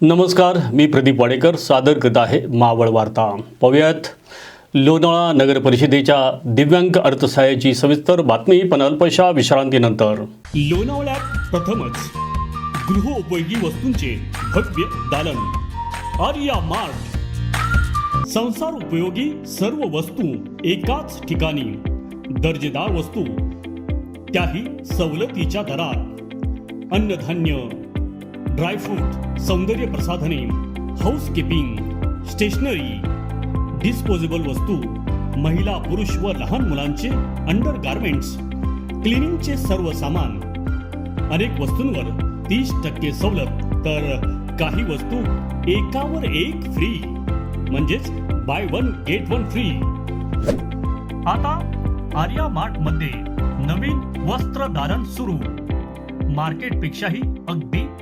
नमस्कार मी प्रदीप वाडेकर. सादर करत आहे मावळ वार्ता. पाहूयात. लोणावळा नगर परिषदेच्या दिव्यांग अर्थसहाय्याची सविस्तर बातमी पण अल्पशा विश्रांतीनंतर. लोणावळ्यात प्रथमच गृहोपयोगी वस्तूंचे भव्य दालन. आर्या मार्ट. संसार उपयोगी सर्व वस्तू एकाच ठिकाणी. दर्जेदार वस्तू. त्याही सवलतीच्या दरात. अन्नधान्य ड्रायफ्रूट सौंदर्य प्रसाधने हाऊसकीपिंग स्टेशनरी डिस्पोजेबल वस्तू महिला पुरुष व लहान मुलांचे अंडर गार्मेंट्स क्लिनिंगचे सर्व सामान. अनेक वस्तूंवर तीस टक्के सवलत तर काही वस्तू एकावर एक फ्री म्हणजेच buy one get one free आता आर्या मार्टमध्ये नवीन वस्त्र दालन सुरू. मार्केटपेक्षाही अगदी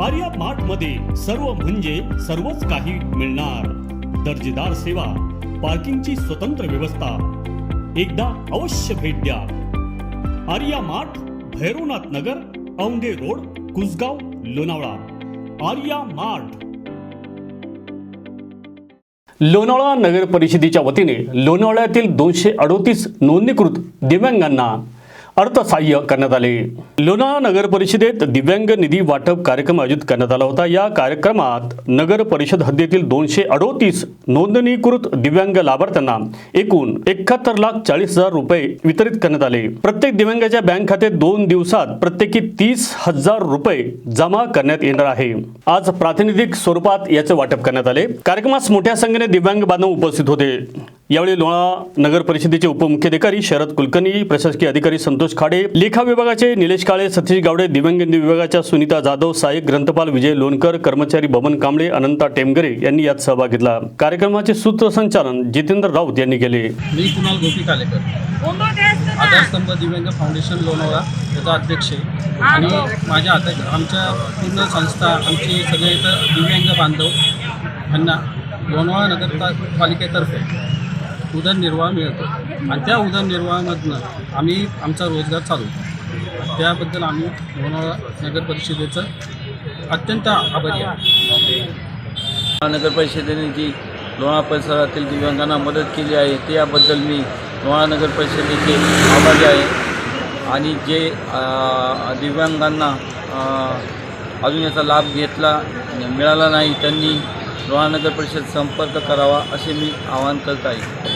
आर्या मार्टमध्ये सर्व म्हणजे सर्वच काही मिळणार. दर्जेदार सेवा पार्किंगची स्वतंत्र व्यवस्था. एकदा अवश्य भेट द्या. Arya Mart Bhairavnath Nagar Aundhe road Kusgaon Lonavala. Arya Mart Lonavala नगर परिषदेच्या वतीने लोणावळ्यातील दोनशे अडोतीस नोंदणीकृत दिव्यांगांना अर्थसहाय्य करण्यात आले लोणा नगर परिषदेत दिव्यांग निधी वाटप कार्यक्रम आयोजित करण्यात आला होता या कार्यक्रमात नगर परिषद हद्दीतील दोनशे अडोतीस नोंदणीकृत दिव्यांग लाभार्थ्यांना एकूण एकाहत्तर लाख चाळीस हजार रुपये वितरित करण्यात आले प्रत्येक दिव्यांगाच्या बँक खात्यात दोन दिवसात प्रत्येकी तीस हजार रुपये जमा करण्यात येणार आहे आज प्रातिनिधिक स्वरूपात याचे वाटप करण्यात आले कार्यक्रमास मोठ्या संख्येने दिव्यांग बांधव उपस्थित होते यावेळी लोणा नगर परिषदेचे उपमुख्याधिकारी शरद कुलकर्णी प्रशासकीय अधिकारी संतोष खाडे लेखा विभागाचे निलेश काळे सतीश गावडे दिव्यांग विभागाच्या सुनीता जाधव सहाय्यक ग्रंथपाल विजय लोणकर कर्मचारी बबन कांबळे अनंता टेमगरे यांनी यात सहभाग घेतला. कार्यक्रमाचे सूत्रसंचालन जितेंद्र राऊत यांनी केले. मी कुणाल गोपी कालेकर. आधारस्तंभ दिव्यांग फाउंडेशन लोणावळा त्याचा अध्यक्ष आणि माझ्या हातात आमच्या पूर्ण संस्था आमचे सगळे दिव्यांग बांधव यांना लोणावळा नगर पालिकेतर्फे उदरनिर्वाह मिळतो. आणि त्या उदरनिर्वाहामधनं आम्ही आमचा रोजगार चालवतो. त्याबद्दल आम्ही लोणावळा नगर परिषदेचं अत्यंत आभारी आहे. नगर परिषदेने जी लोणा परिसरातील दिव्यांगांना मदत केली आहे त्याबद्दल मी लोणा नगर परिषदेचे आभारी आहे. आणि जे दिव्यांगांना अजून याचा लाभ घेतला मिळाला नाही त्यांनी लोहानगर परिषद संपर्क करावा असे मी आवाहन करत आहे.